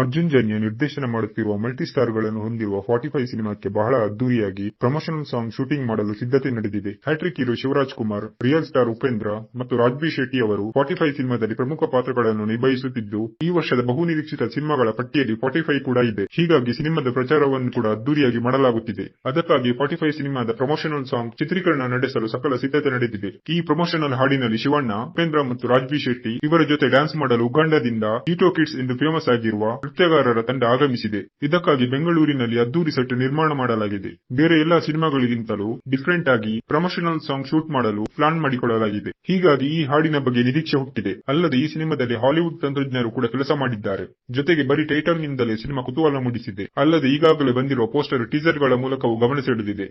ಅರ್ಜುನ್ ಜನ್ಯ ನಿರ್ದೇಶನ ಮಾಡುತ್ತಿರುವ ಮಲ್ಟಿ ಸ್ಟಾರ್ಗಳನ್ನು ಹೊಂದಿರುವ ಫಾರ್ಟಿ ಫೈವ್ ಸಿನಿಮಾಕ್ಕೆ ಬಹಳ ಅದ್ದೂರಿಯಾಗಿ ಪ್ರಮೋಷನಲ್ ಸಾಂಗ್ ಶೂಟಿಂಗ್ ಮಾಡಲು ಸಿದ್ಧತೆ ನಡೆದಿದೆ. Hat trick hero Shivaraj Kumar, real star Upendra ಮತ್ತು ರಾಜ್ಬಿ ಶೆಟ್ಟಿ ಅವರು ಫಾರ್ಟಿ ಫೈವ್ ಸಿನಿಮಾದಲ್ಲಿ ಪ್ರಮುಖ ಪಾತ್ರಗಳನ್ನು ನಿಭಾಯಿಸುತ್ತಿದ್ದು, ಈ ವರ್ಷದ ಬಹುನಿರೀಕ್ಷಿತ ಸಿನಿಮಾಗಳ ಪಟ್ಟಿಯಲ್ಲಿ ಫಾರ್ಟಿ ಫೈವ್ ಕೂಡ ಇದೆ. ಹೀಗಾಗಿ ಸಿನಿಮಾದ ಪ್ರಚಾರವನ್ನು ಕೂಡ ಅದ್ದೂರಿಯಾಗಿ ಮಾಡಲಾಗುತ್ತಿದೆ. ಅದಕ್ಕಾಗಿ ಫಾರ್ಟಿ ಫೈವ್ ಸಿನಿಮಾದ ಪ್ರಮೋಷನಲ್ ಸಾಂಗ್ ಚಿತ್ರೀಕರಣ ನಡೆಸಲು ಸಕಲ ಸಿದ್ಧತೆ ನಡೆದಿದೆ. ಈ ಪ್ರಮೋಷನಲ್ ಹಾಡಿನಲ್ಲಿ ಶಿವಣ್ಣ, ಉಪೇಂದ್ರ ಮತ್ತು ರಾಜ್ಬಿ ಶೆಟ್ಟಿ ಇವರ ಜೊತೆ ಡ್ಯಾನ್ಸ್ ಮಾಡಲು ಉಗಾಂಡದಿಂದ ಈಟೋ ಕಿಡ್ಸ್ ಎಂದು ಫೇಮಸ್ ಆಗಿರುವ ನೃತ್ಯಗಾರರ ತಂಡ ಆಗಮಿಸಿದೆ. ಇದಕ್ಕಾಗಿ ಬೆಂಗಳೂರಿನಲ್ಲಿ ಅದ್ದೂರಿ ಸೆಟ್ ನಿರ್ಮಾಣ ಮಾಡಲಾಗಿದೆ. ಬೇರೆ ಎಲ್ಲಾ ಸಿನಿಮಾಗಳಿಗಿಂತಲೂ ಡಿಫರೆಂಟ್ ಆಗಿ ಪ್ರಮೋಷನಲ್ ಸಾಂಗ್ ಶೂಟ್ ಮಾಡಲು ಪ್ಲಾನ್ ಮಾಡಿಕೊಳ್ಳಲಾಗಿದೆ. ಹೀಗಾಗಿ ಈ ಹಾಡಿನ ಬಗ್ಗೆ ನಿರೀಕ್ಷೆ ಹುಟ್ಟಿದೆ. ಅಲ್ಲದೆ ಈ ಸಿನಿಮಾದಲ್ಲಿ ಹಾಲಿವುಡ್ ತಂತ್ರಜ್ಞರು ಕೂಡ ಕೆಲಸ ಮಾಡಿದ್ದಾರೆ. ಜೊತೆಗೆ ಬರೀ ಟೈಟಲ್ ನಿಂದಲೇ ಸಿನಿಮಾ ಕುತೂಹಲ ಮೂಡಿಸಿದೆ. ಅಲ್ಲದೆ ಈಗಾಗಲೇ ಬಂದಿರುವ ಪೋಸ್ಟರ್ ಟೀಸರ್ಗಳ ಮೂಲಕವೂ ಗಮನ ಸೆಳೆದಿದೆ.